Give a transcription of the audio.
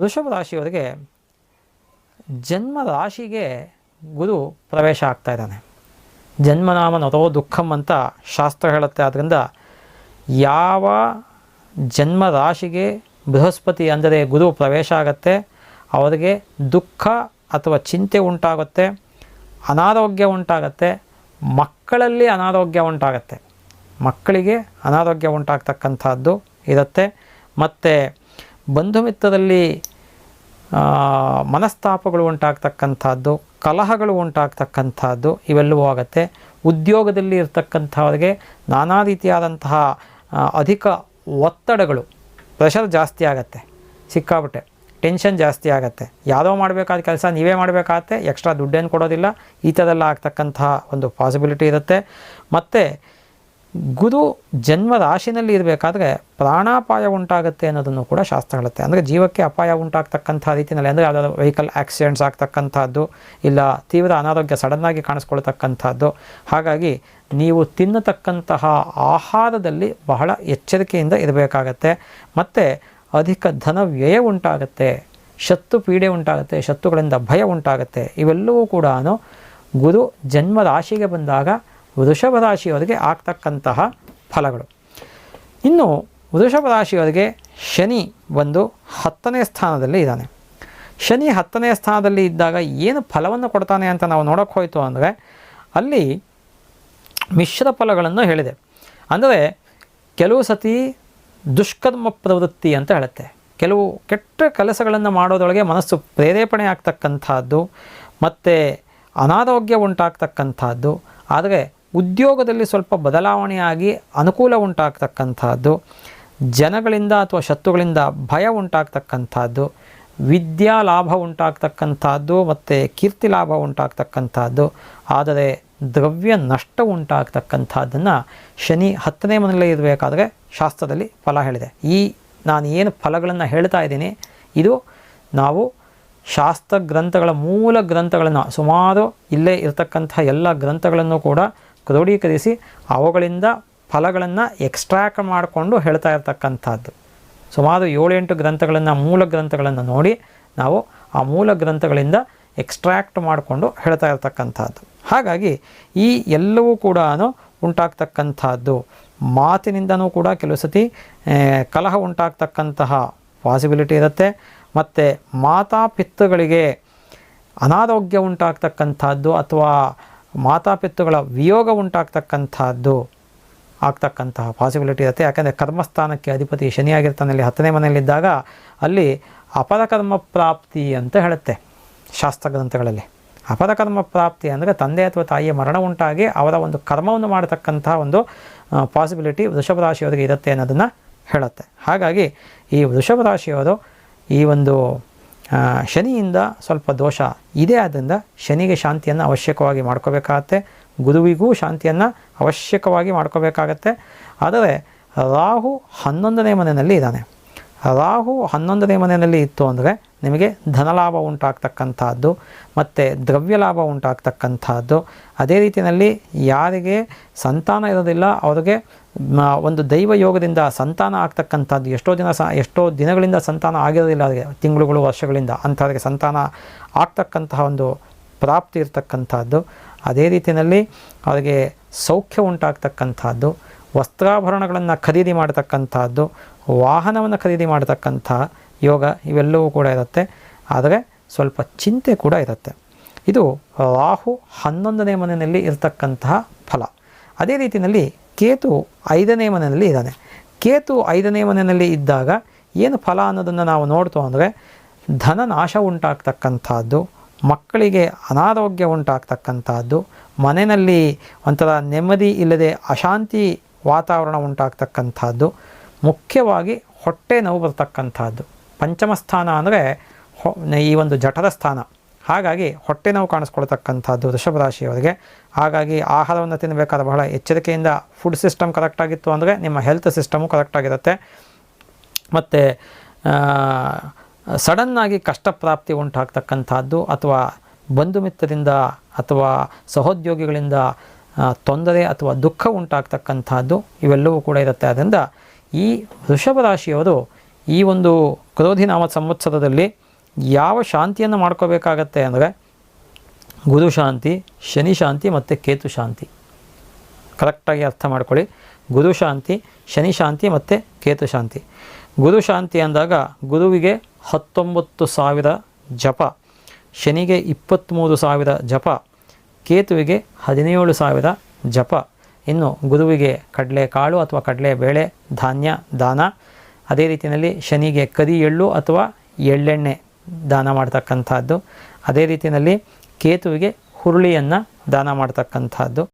ವೃಷಭ ರಾಶಿಯವರಿಗೆ ಜನ್ಮ ರಾಶಿಗೆ ಗುರು ಪ್ರವೇಶ ಆಗ್ತಾ ಇದ್ದಾನೆ. ಜನ್ಮನಾಮ ನರೋ ದುಃಖಂ ಅಂತ ಶಾಸ್ತ್ರ ಹೇಳುತ್ತೆ. ಆದ್ದರಿಂದ ಯಾವ ಜನ್ಮ ರಾಶಿಗೆ ಬೃಹಸ್ಪತಿ ಅಂದರೆ ಗುರು ಪ್ರವೇಶ ಆಗತ್ತೆ, ಅವರಿಗೆ ದುಃಖ ಅಥವಾ ಚಿಂತೆ ಉಂಟಾಗುತ್ತೆ, ಅನಾರೋಗ್ಯ ಉಂಟಾಗತ್ತೆ, ಮಕ್ಕಳಲ್ಲಿ ಅನಾರೋಗ್ಯ ಉಂಟಾಗತ್ತೆ. ಮಕ್ಕಳಿಗೆ ಅನಾರೋಗ್ಯ ಉಂಟಾಗ್ತಕ್ಕಂಥದ್ದು ಇರುತ್ತೆ. ಮತ್ತು ಬಂಧು ಮಿತ್ರರಲ್ಲಿ ಆ, ಮನಸ್ತಾಪಗಳು ಉಂಟಾಗ್ತಕ್ಕಂಥದ್ದು ಕಲಹಗಳು ಉಂಟಾಗ್ತಕ್ಕಂಥದ್ದು ಇವೆಲ್ಲವೂ ಆಗುತ್ತೆ. ಉದ್ಯೋಗದಲ್ಲಿ ಇರ್ತಕ್ಕಂಥವ್ರಿಗೆ ನಾನಾ ರೀತಿಯಾದಂತಹ ಅಧಿಕ ಒತ್ತಡಗಳು ಪ್ರೆಷರ್ ಜಾಸ್ತಿ ಆಗುತ್ತೆ. ಸಿಕ್ಕಾಬಿಟ್ಟೆ ಟೆನ್ಷನ್ ಜಾಸ್ತಿ ಆಗುತ್ತೆ. ಯಾವುದೋ ಮಾಡಬೇಕಾದ ಕೆಲಸ ನೀವೇ ಮಾಡಬೇಕಾಗತ್ತೆ. ಎಕ್ಸ್ಟ್ರಾ ದುಡ್ಡೇನು ಕೊಡೋದಿಲ್ಲ. ಈ ಥರ ಎಲ್ಲ ಆಗ್ತಕ್ಕಂತಹ ಒಂದು ಪಾಸಿಬಿಲಿಟಿ ಇರುತ್ತೆ. ಮತ್ತು ಗುರು ಜನ್ಮ ರಾಶಿನಲ್ಲಿ ಇರಬೇಕಾದ್ರೆ ಪ್ರಾಣಾಪಾಯ ಉಂಟಾಗುತ್ತೆ ಅನ್ನೋದನ್ನು ಕೂಡ ಶಾಸ್ತ್ರ ಹೇಳುತ್ತೆ. ಅಂದರೆ ಜೀವಕ್ಕೆ ಅಪಾಯ ಉಂಟಾಗ್ತಕ್ಕಂಥ ರೀತಿಯಲ್ಲಿ ಅಂದರೆ ಯಾವುದಾದ್ರು ವೆಹಿಕಲ್ ಆಕ್ಸಿಡೆಂಟ್ಸ್ ಆಗ್ತಕ್ಕಂಥದ್ದು ಇಲ್ಲ ತೀವ್ರ ಅನಾರೋಗ್ಯ ಸಡನ್ನಾಗಿ ಕಾಣಿಸ್ಕೊಳ್ತಕ್ಕಂಥದ್ದು ಹಾಗಾಗಿ ನೀವು ತಿನ್ನತಕ್ಕಂತಹ ಆಹಾರದಲ್ಲಿ ಬಹಳ ಎಚ್ಚರಿಕೆಯಿಂದ ಇರಬೇಕಾಗತ್ತೆ. ಮತ್ತು ಅಧಿಕ ಧನ ವ್ಯಯ ಉಂಟಾಗುತ್ತೆ, ಶತ್ರು ಪೀಡೆ ಉಂಟಾಗುತ್ತೆ, ಶತ್ರುಗಳಿಂದ ಭಯ ಉಂಟಾಗುತ್ತೆ. ಇವೆಲ್ಲವೂ ಕೂಡ ಗುರು ಜನ್ಮ ರಾಶಿಗೆ ಬಂದಾಗ ವೃಷಭ ರಾಶಿಯವರಿಗೆ ಆಗ್ತಕ್ಕಂತಹ ಫಲಗಳು. ಇನ್ನು ವೃಷಭ ರಾಶಿಯವರಿಗೆ ಶನಿ ಒಂದು ಹತ್ತನೇ ಸ್ಥಾನದಲ್ಲಿ ಇದ್ದಾನೆ. ಶನಿ ಹತ್ತನೇ ಸ್ಥಾನದಲ್ಲಿ ಇದ್ದಾಗ ಏನು ಫಲವನ್ನು ಕೊಡ್ತಾನೆ ಅಂತ ನಾವು ನೋಡೋಕೆ ಹೋಯಿತು ಅಂದರೆ ಅಲ್ಲಿ ಮಿಶ್ರ ಫಲಗಳನ್ನು ಹೇಳಿದೆ. ಅಂದರೆ ಕೆಲವು ಸತಿ ದುಷ್ಕರ್ಮ ಪ್ರವೃತ್ತಿ ಅಂತ ಹೇಳುತ್ತೆ. ಕೆಲವು ಕೆಟ್ಟ ಕೆಲಸಗಳನ್ನು ಮಾಡೋದೊಳಗೆ ಮನಸ್ಸು ಪ್ರೇರೇಪಣೆ ಆಗ್ತಕ್ಕಂಥದ್ದು, ಮತ್ತು ಅನಾರೋಗ್ಯ ಉಂಟಾಗ್ತಕ್ಕಂಥದ್ದು. ಆದರೆ ಉದ್ಯೋಗದಲ್ಲಿ ಸ್ವಲ್ಪ ಬದಲಾವಣೆಯಾಗಿ ಅನುಕೂಲ ಉಂಟಾಗ್ತಕ್ಕಂಥದ್ದು, ಜನಗಳಿಂದ ಅಥವಾ ಶತ್ರುಗಳಿಂದ ಭಯ ಉಂಟಾಗ್ತಕ್ಕಂಥದ್ದು, ವಿದ್ಯಾ ಲಾಭ ಉಂಟಾಗ್ತಕ್ಕಂಥದ್ದು ಮತ್ತು ಕೀರ್ತಿ ಲಾಭ ಉಂಟಾಗ್ತಕ್ಕಂಥದ್ದು, ಆದರೆ ದ್ರವ್ಯ ನಷ್ಟ ಉಂಟಾಗ್ತಕ್ಕಂಥದ್ದನ್ನು ಶನಿ ಹತ್ತನೇ ಮನೆಯಲ್ಲೇ ಇರಬೇಕಾದ್ರೆ ಶಾಸ್ತ್ರದಲ್ಲಿ ಫಲ ಹೇಳಿದೆ. ಈ ನಾನು ಏನು ಫಲಗಳನ್ನು ಹೇಳ್ತಾ ಇದ್ದೀನಿ, ಇದು ನಾವು ಶಾಸ್ತ್ರ ಗ್ರಂಥಗಳ ಮೂಲ ಗ್ರಂಥಗಳನ್ನು ಸುಮಾರು ಇಲ್ಲೇ ಇರತಕ್ಕಂಥ ಎಲ್ಲ ಗ್ರಂಥಗಳನ್ನು ಕೂಡ ಕ್ರೋಢೀಕರಿಸಿ ಅವುಗಳಿಂದ ಫಲಗಳನ್ನು ಎಕ್ಸ್ಟ್ರಾಕ್ಟ್ ಮಾಡಿಕೊಂಡು ಹೇಳ್ತಾ ಇರ್ತಕ್ಕಂಥದ್ದು. ಸುಮಾರು ಏಳೆಂಟು ಗ್ರಂಥಗಳನ್ನು, ಮೂಲ ಗ್ರಂಥಗಳನ್ನು ನೋಡಿ ನಾವು ಆ ಮೂಲ ಗ್ರಂಥಗಳಿಂದ ಎಕ್ಸ್ಟ್ರಾಕ್ಟ್ ಮಾಡಿಕೊಂಡು ಹೇಳ್ತಾ ಇರ್ತಕ್ಕಂಥದ್ದು. ಹಾಗಾಗಿ ಈ ಎಲ್ಲವೂ ಕೂಡ ಉಂಟಾಗ್ತಕ್ಕಂಥದ್ದು. ಮಾತಿನಿಂದನೂ ಕೂಡ ಕೆಲವು ಸತಿ ಕಲಹ ಉಂಟಾಗ್ತಕ್ಕಂತಹ ಪಾಸಿಬಿಲಿಟಿ ಇರುತ್ತೆ. ಮತ್ತು ಮಾತಾಪಿತೃಗಳಿಗೆ ಅನಾರೋಗ್ಯ ಉಂಟಾಗ್ತಕ್ಕಂಥದ್ದು ಅಥವಾ ಮಾತಾಪಿತೃಗಳ ವಿಯೋಗ ಉಂಟಾಗ್ತಕ್ಕಂಥದ್ದು, ಆಗ್ತಕ್ಕಂತಹ ಪಾಸಿಬಿಲಿಟಿ ಇರುತ್ತೆ. ಯಾಕೆಂದರೆ ಕರ್ಮಸ್ಥಾನಕ್ಕೆ ಅಧಿಪತಿ ಶನಿಯಾಗಿರ್ತಾನೆ, ಅಲ್ಲಿ ಹತ್ತನೇ ಮನೆಯಲ್ಲಿದ್ದಾಗ ಅಲ್ಲಿ ಅಪರಕರ್ಮ ಪ್ರಾಪ್ತಿ ಅಂತ ಹೇಳುತ್ತೆ ಶಾಸ್ತ್ರ ಗ್ರಂಥಗಳಲ್ಲಿ. ಅಪರಕರ್ಮ ಪ್ರಾಪ್ತಿ ಅಂದರೆ ತಂದೆ ಅಥವಾ ತಾಯಿಯ ಮರಣ ಉಂಟಾಗಿ ಅವರ ಒಂದು ಕರ್ಮವನ್ನು ಮಾಡತಕ್ಕಂತಹ ಒಂದು ಪಾಸಿಬಿಲಿಟಿ ವೃಷಭ ರಾಶಿಯವರಿಗೆ ಇರುತ್ತೆ ಅನ್ನೋದನ್ನು ಹೇಳುತ್ತೆ. ಹಾಗಾಗಿ ಈ ವೃಷಭ ರಾಶಿಯವರು ಈ ಒಂದು ಶನಿಯಿಂದ ಸ್ವಲ್ಪ ದೋಷ ಇದೆ ಆದ್ದರಿಂದ ಶನಿಗೆ ಶಾಂತಿಯನ್ನು ಅವಶ್ಯಕವಾಗಿ ಮಾಡ್ಕೋಬೇಕಾಗತ್ತೆ. ಗುರುವಿಗೂ ಶಾಂತಿಯನ್ನು ಅವಶ್ಯಕವಾಗಿ ಮಾಡ್ಕೋಬೇಕಾಗತ್ತೆ. ಆದರೆ ರಾಹು ಹನ್ನೊಂದನೇ ಮನೆಯಲ್ಲಿ ಇದ್ದಾನೆ. ರಾಹು ಹನ್ನೊಂದನೇ ಮನೆಯಲ್ಲಿ ಇತ್ತು ಅಂದರೆ ನಿಮಗೆ ಧನಲಾಭ ಉಂಟಾಗ್ತಕ್ಕಂಥದ್ದು, ಮತ್ತು ದ್ರವ್ಯ ಲಾಭ ಉಂಟಾಗ್ತಕ್ಕಂಥದ್ದು. ಅದೇ ರೀತಿಯಲ್ಲಿ ಯಾರಿಗೆ ಸಂತಾನ ಇರೋದಿಲ್ಲ, ಅವರಿಗೆ ಒಂದು ದೈವ ಯೋಗದಿಂದ ಸಂತಾನ ಆಗ್ತಕ್ಕಂಥದ್ದು, ಎಷ್ಟೋ ದಿನ ಸ, ಎಷ್ಟೋ ದಿನಗಳಿಂದ ಸಂತಾನ ಆಗಿರೋದಿಲ್ಲ, ಅವರಿಗೆ ತಿಂಗಳುಗಳು, ವರ್ಷಗಳಿಂದ ಅಂಥವ್ರಿಗೆ ಸಂತಾನ ಆಗ್ತಕ್ಕಂತಹ ಒಂದು ಪ್ರಾಪ್ತಿ ಇರತಕ್ಕಂಥದ್ದು. ಅದೇ ರೀತಿಯಲ್ಲಿ ಅವರಿಗೆ ಸೌಖ್ಯ ಉಂಟಾಗ್ತಕ್ಕಂಥದ್ದು, ವಸ್ತ್ರಾಭರಣಗಳನ್ನು ಖರೀದಿ ಮಾಡತಕ್ಕಂಥದ್ದು, ವಾಹನವನ್ನು ಖರೀದಿ ಮಾಡ್ತಕ್ಕಂಥ ಯೋಗ ಇವೆಲ್ಲವೂ ಕೂಡ ಇರುತ್ತೆ. ಆದರೆ ಸ್ವಲ್ಪ ಚಿಂತೆ ಕೂಡ ಇರುತ್ತೆ. ಇದು ರಾಹು ಹನ್ನೊಂದನೇ ಮನೆಯಲ್ಲಿ ಇರತಕ್ಕಂತಹ ಫಲ. ಅದೇ ರೀತಿಯಲ್ಲಿ ಕೇತು ಐದನೇ ಮನೆಯಲ್ಲಿ ಇದ್ದಾನೆ. ಕೇತು ಐದನೇ ಮನೆಯಲ್ಲಿ ಇದ್ದಾಗ ಏನು ಫಲ ಅನ್ನೋದನ್ನು ನಾವು ನೋಡ್ತು ಅಂದರೆ ಧನ ನಾಶ ಉಂಟಾಗ್ತಕ್ಕಂಥದ್ದು, ಮಕ್ಕಳಿಗೆ ಅನಾರೋಗ್ಯ ಉಂಟಾಗ್ತಕ್ಕಂಥದ್ದು, ಮನೆಯಲ್ಲಿ ಒಂಥರ ನೆಮ್ಮದಿ ಇಲ್ಲದೆ ಅಶಾಂತಿ ವಾತಾವರಣ ಉಂಟಾಗ್ತಕ್ಕಂಥದ್ದು, ಮುಖ್ಯವಾಗಿ ಹೊಟ್ಟೆ ನೋವು ಬರ್ತಕ್ಕಂಥದ್ದು. ಪಂಚಮ ಸ್ಥಾನ ಅಂದರೆ ಈ ಒಂದು ಜಠರ ಸ್ಥಾನ. ಹಾಗಾಗಿ ಹೊಟ್ಟೆ ನೋವು ಕಾಣಿಸ್ಕೊಳ್ತಕ್ಕಂಥದ್ದು ವೃಷಭ ರಾಶಿಯವರಿಗೆ. ಹಾಗಾಗಿ ಆಹಾರವನ್ನು ತಿನ್ನಬೇಕಾದ ಬಹಳ ಎಚ್ಚರಿಕೆಯಿಂದ ಫುಡ್ ಸಿಸ್ಟಮ್ ಕರೆಕ್ಟಾಗಿತ್ತು ಅಂದರೆ ನಿಮ್ಮ ಹೆಲ್ತ್ ಸಿಸ್ಟಮು ಕರೆಕ್ಟಾಗಿರುತ್ತೆ ಮತ್ತು ಸಡನ್ನಾಗಿ ಕಷ್ಟಪ್ರಾಪ್ತಿ ಉಂಟಾಗ್ತಕ್ಕಂಥದ್ದು ಅಥವಾ ಬಂಧು ಮಿತ್ರರಿಂದ ಅಥವಾ ಸಹೋದ್ಯೋಗಿಗಳಿಂದ ತೊಂದರೆ ಅಥವಾ ದುಃಖ ಉಂಟಾಗ್ತಕ್ಕಂಥದ್ದು ಇವೆಲ್ಲವೂ ಕೂಡ ಇರುತ್ತೆ. ಆದ್ದರಿಂದ ಈ ವೃಷಭ ರಾಶಿಯವರು ಈ ಒಂದು ಕ್ರೋಧಿನಾಮ ಸಂವತ್ಸರದಲ್ಲಿ ಯಾವ ಶಾಂತಿಯನ್ನು ಮಾಡ್ಕೋಬೇಕಾಗತ್ತೆ ಅಂದರೆ ಗುರು ಶಾಂತಿ, ಶನಿ ಶಾಂತಿ ಮತ್ತು ಕೇತು ಶಾಂತಿ. ಕರೆಕ್ಟಾಗಿ ಅರ್ಥ ಮಾಡ್ಕೊಳ್ಳಿ. ಗುರು ಶಾಂತಿ, ಶನಿ ಶಾಂತಿ ಮತ್ತು ಕೇತು ಶಾಂತಿ. ಗುರು ಶಾಂತಿ ಅಂದಾಗ ಗುರುವಿಗೆ ಹತ್ತೊಂಬತ್ತು ಸಾವಿರ ಜಪ, ಶನಿಗೆ ಇಪ್ಪತ್ತ್ಮೂರು ಸಾವಿರ ಜಪ, ಕೇತುವಿಗೆ ಹದಿನೇಳು ಸಾವಿರ ಜಪ. ಇನ್ನು ಗುರುವಿಗೆ ಕಡಲೆಕಾಳು ಅಥವಾ ಕಡಲೆ ಬೇಳೆ, ಧಾನ್ಯ, ದಾನ ಅದೇ ರೀತಿಯಲ್ಲಿ ಶನಿಗೆ ಕರಿ ಎಳ್ಳು ಅಥವಾ ಎಳ್ಳೆಣ್ಣೆ ದಾನ ಮಾಡ್ತಕ್ಕಂಥದ್ದು. ಅದೇ ರೀತಿಯಲ್ಲಿ ಕೇತುವಿಗೆ ಹುರುಳಿಯನ್ನು ದಾನ ಮಾಡ್ತಕ್ಕಂಥದ್ದು.